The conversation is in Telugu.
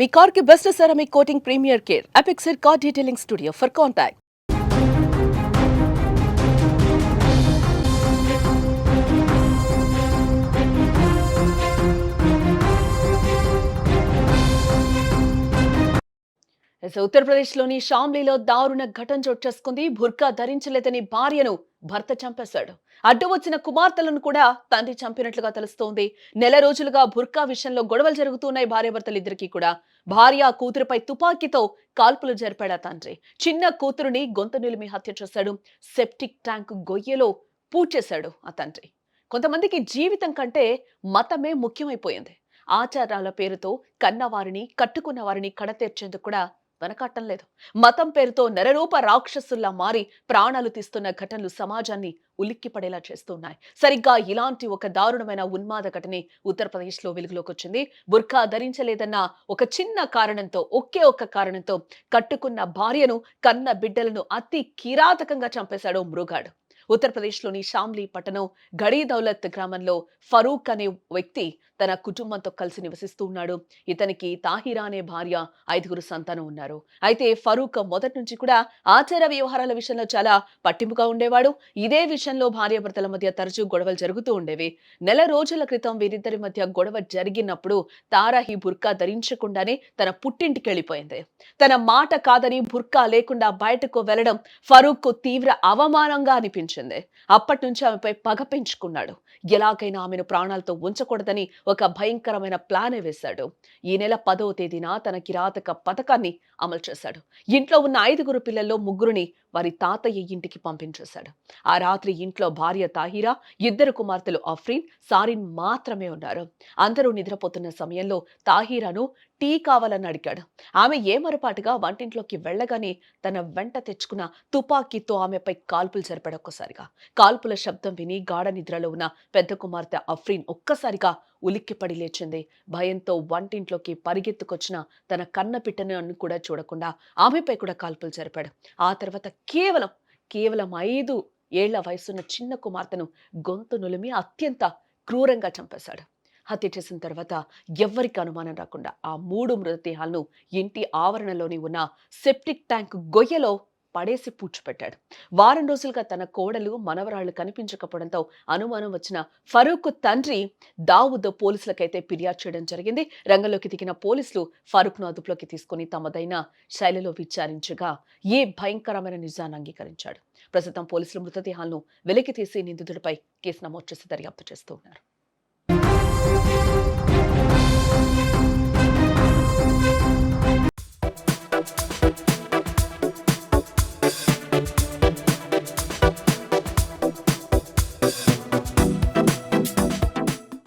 మీ కార్కి best ceramic coating premier care Apexer car detailing studio for contact ఉత్తరప్రదేశ్లోని షామ్లీలో దారుణ ఘటన చోటు చేసుకుంది. బుర్కా ధరించలేదని భార్యను భర్త చంపేశాడు. అడ్డు వచ్చిన కుమార్తెలను కూడా తండ్రి చంపినట్లుగా తెలుస్తోంది. నెల రోజులుగా బుర్కా విషయంలో గొడవలు జరుగుతున్నాయి భార్యాభర్తలిద్దరికీ కూడా. భార్య కూతురుపై తుపాకీతో కాల్పులు జరిపాడు ఆ తండ్రి. చిన్న కూతురుని గొంతు నిలిమి హత్య చేశాడు. సెప్టిక్ ట్యాంక్ గొయ్యలో పూడ్చేశాడు ఆ తండ్రి. కొంతమందికి జీవితం కంటే మతమే ముఖ్యమైపోయింది. ఆచారాల పేరుతో కన్నవారిని కట్టుకున్న వారిని కడతీర్చేందుకు కూడా వెనకట్టం లేదు. మతం పేరుతో నెరరూప రాక్షసుల్లా మారి ప్రాణాలు తీస్తున్న ఘటనలు సమాజాన్ని ఉలిక్కిపడేలా చేస్తున్నాయి. సరిగ్గా ఇలాంటి ఒక దారుణమైన ఉన్మాద ఘటనే ఉత్తరప్రదేశ్లో వెలుగులోకి వచ్చింది బుర్ఖా ధరించలేదన్న ఒక చిన్న కారణంతో ఒకే ఒక్క కారణంతో కట్టుకున్న భార్యను కన్న బిడ్డలను అతి కిరాతకంగా చంపేశాడు మృగాడు. ఉత్తరప్రదేశ్లోని షామ్లీ పట్టణం గడీ దౌలత్ గ్రామంలో ఫరూక్ అనే వ్యక్తి తన కుటుంబంతో కలిసి నివసిస్తూ ఉన్నాడు. ఇతనికి తాహిరా అనే భార్య ఐదుగురు సంతానం ఉన్నారు. అయితే ఫరూక్ మొదటి నుంచి కూడా ఆచార వ్యవహారాల విషయంలో చాలా పట్టింపుగా ఉండేవాడు. ఇదే విషయంలో భార్యాభర్తల మధ్య తరచూ గొడవలు జరుగుతూ ఉండేవి. నెల రోజుల క్రితం వీరిద్దరి మధ్య గొడవ జరిగినప్పుడు తారా ఈ బుర్కా ధరించకుండానే తన పుట్టింటికి వెళ్ళిపోయింది. తన మాట కాదని బుర్కా లేకుండా బయటకు వెళ్ళడం ఫరూక్ తీవ్ర అవమానంగా అనిపించింది. అప్పటి నుంచి ఆమెపై పగ పెంచుకున్నాడు. ఎలాగైనా ఆమెను ప్రాణాలతో ఉంచకూడదని ఒక భయంకరమైన ప్లాన్ వేశాడు. ఈ నెల పదవ తేదీన తన కిరాతక పథకాన్ని అమలు చేశాడు. ఇంట్లో ఉన్న ఐదుగురు పిల్లల్లో ముగ్గురిని వారి తాతయ్య ఇంటికి పంపించేశాడు. ఆ రాత్రి ఇంట్లో భార్య తాహిరా ఇద్దరు కుమార్తెలు అఫ్రీన్ సారిన్ మాత్రమే ఉన్నారు. అందరూ నిద్రపోతున్న సమయంలో తాహిరాను టీ కావాలని అడిగాడు. ఆమె ఏమరపాటుగా వంటింట్లోకి వెళ్ళగానే తన వెంట తెచ్చుకున్న తుపాకీతో ఆమెపై కాల్పులు జరిపాడు ఒక్కసారిగా. కాల్పుల శబ్దం విని గాఢ నిద్రలో ఉన్న పెద్ద కుమార్తె అఫ్రీన్ ఒక్కసారిగా ఉలిక్కిపడి లేచింది భయంతో వంటింట్లోకి పరిగెత్తుకొచ్చిన తన కన్న పిట్టను కూడా చూడకుండా ఆమెపై కూడా కాల్పులు జరిపాడు. ఆ తర్వాత కేవలం కేవలం ఐదు ఏళ్ళ వయసున్న చిన్న కుమార్తెను గొంతు నులిమి అత్యంత క్రూరంగా చంపేశాడు. హత్య చేసిన తర్వాత ఎవ్వరికి అనుమానం రాకుండా ఆ మూడు మృతదేహాలను ఇంటి ఆవరణలోని ఉన్న సెప్టిక్ ట్యాంక్ గొయ్యలో పడేసి పూడ్చిపెట్టాడు వారం రోజులుగా తన కోడలు మనవరాళ్ళు కనిపించకపోవడంతో అనుమానం వచ్చిన ఫరూక్ తండ్రి దావుద్ పోలీసులకైతే ఫిర్యాదు చేయడం జరిగింది. రంగంలోకి దిగిన పోలీసులు ఫరూక్ను అదుపులోకి తీసుకుని తమదైన శైలిలో విచారించగా ఏ భయంకరమైన నిజాన్ని అంగీకరించాడు. ప్రస్తుతం పోలీసులు మృతదేహాలను వెలికి తీసి నిందితుడిపై కేసు నమోదు చేసి దర్యాప్తు చేస్తూ ఉన్నారు.